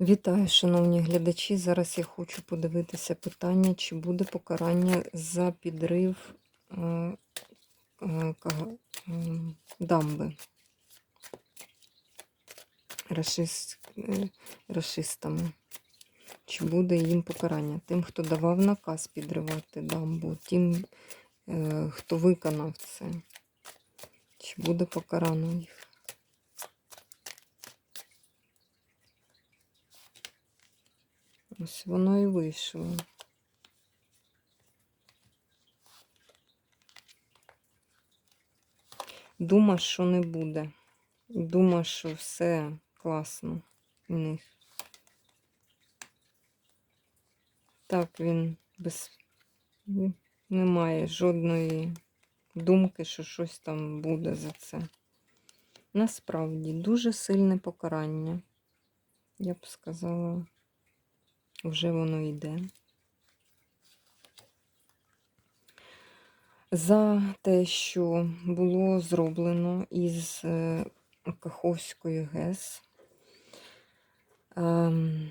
Вітаю, шановні глядачі. Зараз я хочу подивитися питання, чи буде покарання за підрив е, е, дамби рашист, е, рашистами. Чи буде їм покарання? Тим, хто давав наказ підривати дамбу, тим, е, хто виконав це. Чи буде покарано їх? Ось воно і вийшло. Дума, що не буде. Дума, що все класно у них. Так, він без м, немає жодної думки, що щось там буде за це. Насправді дуже сильне покарання. Я б сказала, вже воно йде. За те, що було зроблено із е, Каховської ГЕС. ем,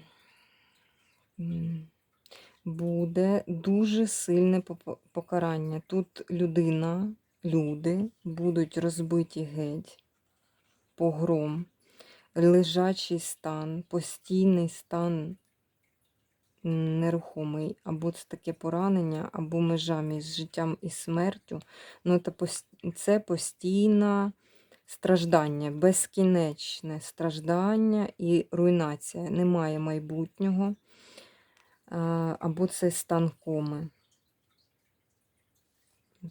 Буде дуже сильне покарання. Тут людина, люди будуть розбиті геть, погром, лежачий стан, постійний стан нерухомий, або це таке поранення, або межа між життям і смертю. Ну, це, постійне страждання, безкінечне страждання і руйнація. Немає майбутнього, або це стан коми.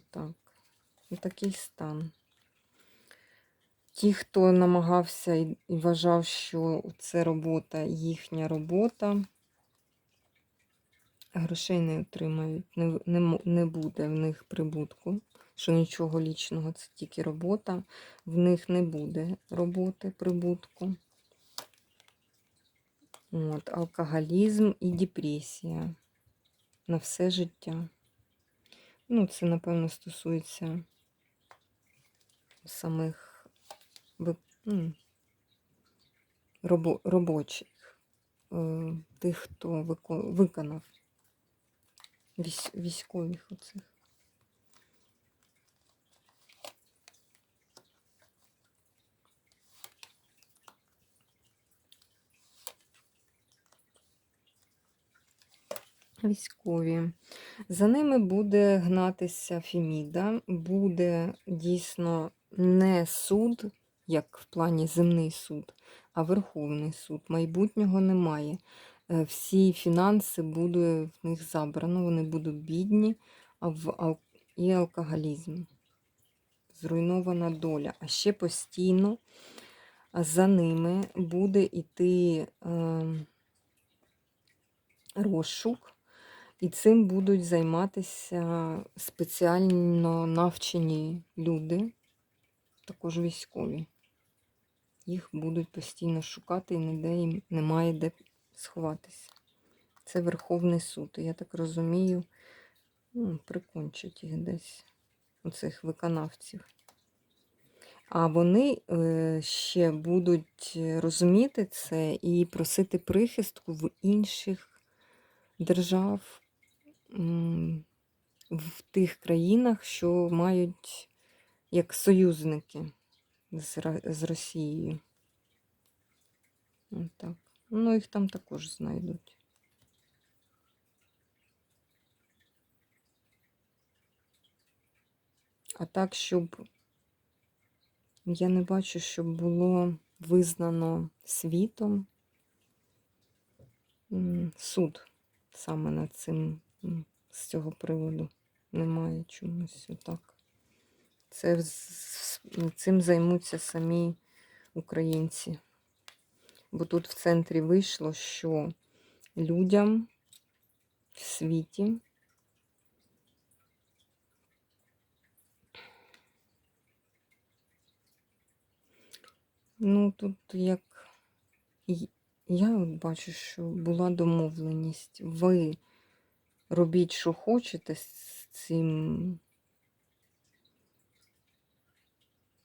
Так. Такий стан. Ті, хто намагався і вважав, що це робота, їхня робота, грошей не отримають, не, не, не буде в них прибутку, що нічого лічного, це тільки робота. В них не буде роботи, прибутку. От, алкоголізм і депресія на все життя. Ну, це, напевно, стосується самих робо- робочих, е, тих, хто виконав військ- військових оцих. Військові. За ними буде гнатися Феміда, буде дійсно не суд, як в плані земний суд, а Верховний суд. Майбутнього немає. Е, Всі фінанси буде в них забрано, вони будуть бідні, а в і алкоголізм. Зруйнована доля. А ще постійно за ними буде йти е, розшук. І цим будуть займатися спеціально навчені люди, також військові. Їх будуть постійно шукати і ніде їм немає де сховатися. Це Верховний суд. Я так розумію, ну, прикончать їх десь, оцих виконавців. А вони е, ще будуть розуміти це і просити прихистку в інших держав, в тих країнах, що мають як союзники з, Росією. Ну, їх там також знайдуть. А так, щоб я не бачу, щоб було визнано світом суд саме над цим з цього приводу. Немає чомусь отак. Це цим займуться самі українці. Бо тут в центрі вийшло, що людям в світі ну тут як я от бачу, що була домовленість. Ви робіть, що хочете з цим.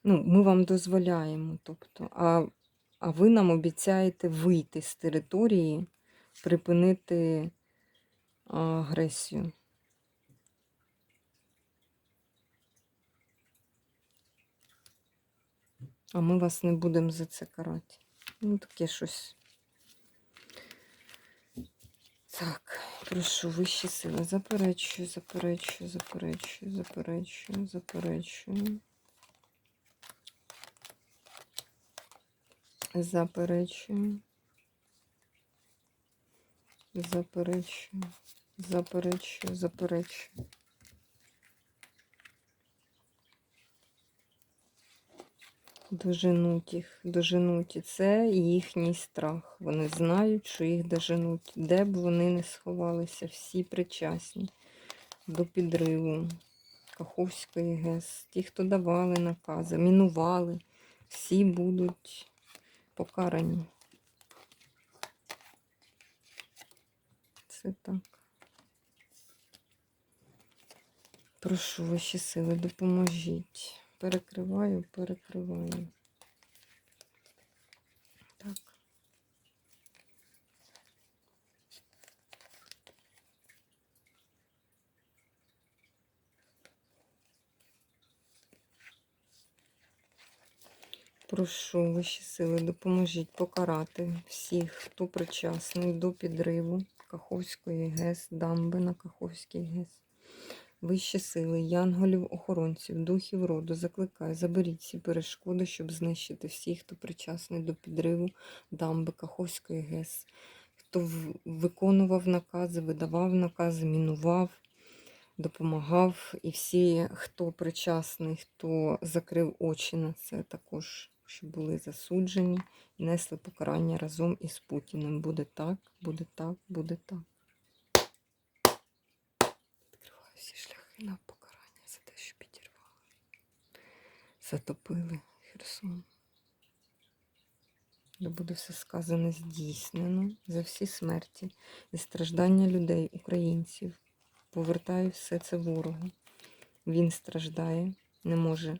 Ну, ми вам дозволяємо, тобто, а, а ви нам обіцяєте вийти з території, припинити агресію. А ми вас не будемо за це карати. Ну, таке щось. Так, прошу, вищі сили. Заперечую, заперечую, заперечую, заперечую, заперечую. Заперечую. Заперечую. Заперечую, заперечую. Доженуть їх, доженуть. І це їхній страх. Вони знають, що їх доженуть. Де б вони не сховалися, всі причасні до підриву Каховської ГЕС. Ті, хто давали накази, мінували, всі будуть покарані. Це так. Прошу ваші сили, допоможіть. Перекриваю, перекриваю. Так. Прошу вищі сили, допоможіть покарати всіх, хто причасний до підриву Каховської ГЕС, дамби на Каховській ГЕС. Вищі сили, янголів, охоронців, духів роду, закликаю, заберіть всі перешкоди, щоб знищити всіх, хто причасний до підриву дамби Каховської ГЕС, хто виконував накази, видавав накази, мінував, допомагав. І всі, хто причасний, хто закрив очі на це, також щоб були засуджені і несли покарання разом із Путіним. Буде так, буде так, буде так. Відкриваю всі шляхи на покарання за те, що підірвали. Затопили Херсон. Де буде все сказане здійснено за всі смерті і страждання людей, українців. Повертаю все це ворогу. Він страждає, не може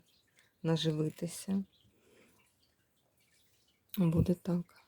наживитися. Буде так.